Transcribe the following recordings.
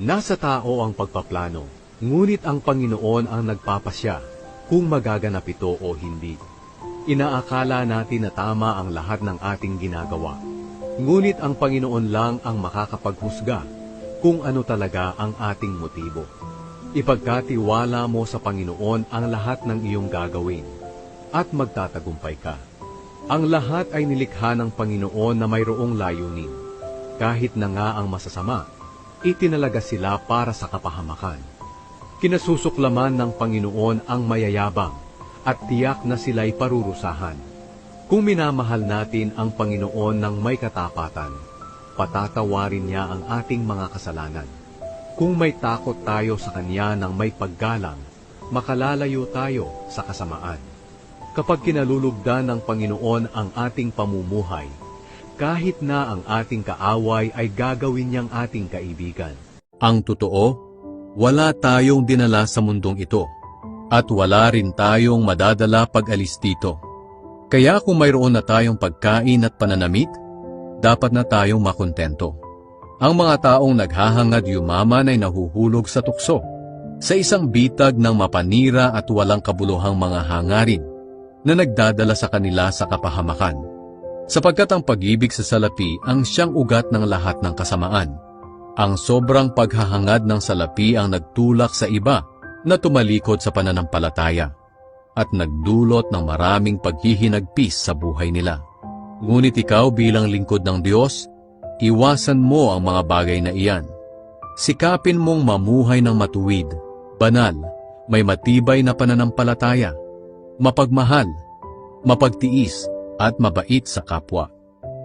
Nasa tao ang pagpaplano, ngunit ang Panginoon ang nagpapasya kung magaganap ito o hindi. Inaakala natin na tama ang lahat ng ating ginagawa. Ngunit ang Panginoon lang ang makakapaghusga kung ano talaga ang ating motibo. Ipagkatiwala mo sa Panginoon ang lahat ng iyong gagawin at magtatagumpay ka. Ang lahat ay nilikha ng Panginoon na mayroong layunin. Kahit na nga ang masasama, itinalaga sila para sa kapahamakan. Kinasusuklaman ng Panginoon ang mayayabang at tiyak na sila'y parurusahan. Kung minamahal natin ang Panginoon ng may katapatan, patatawarin niya ang ating mga kasalanan. Kung may takot tayo sa Kanya ng may paggalang, makalalayo tayo sa kasamaan. Kapag kinalulugdan ng Panginoon ang ating pamumuhay, kahit na ang ating kaaway ay gagawin niyang ating kaibigan. Ang totoo, wala tayong dinala sa mundong ito, at wala rin tayong madadala pag alis dito. Kaya kung mayroon na tayong pagkain at pananamit, dapat na tayong makontento. Ang mga taong naghahangad yumaman ay nahuhulog sa tukso, sa isang bitag ng mapanira at walang kabuluhang mga hangarin na nagdadala sa kanila sa kapahamakan. Sapagkat ang pag-ibig sa salapi ang siyang ugat ng lahat ng kasamaan. Ang sobrang paghahangad ng salapi ang nagtulak sa iba na tumalikod sa pananampalataya at nagdulot ng maraming paghihinagpis sa buhay nila. Ngunit ikaw bilang lingkod ng Diyos, iwasan mo ang mga bagay na iyan. Sikapin mong mamuhay ng matuwid, banal, may matibay na pananampalataya, mapagmahal, mapagtiis, at mabait sa kapwa.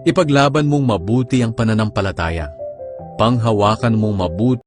Ipaglaban mong mabuti ang pananampalataya. Panghawakan mong mabuti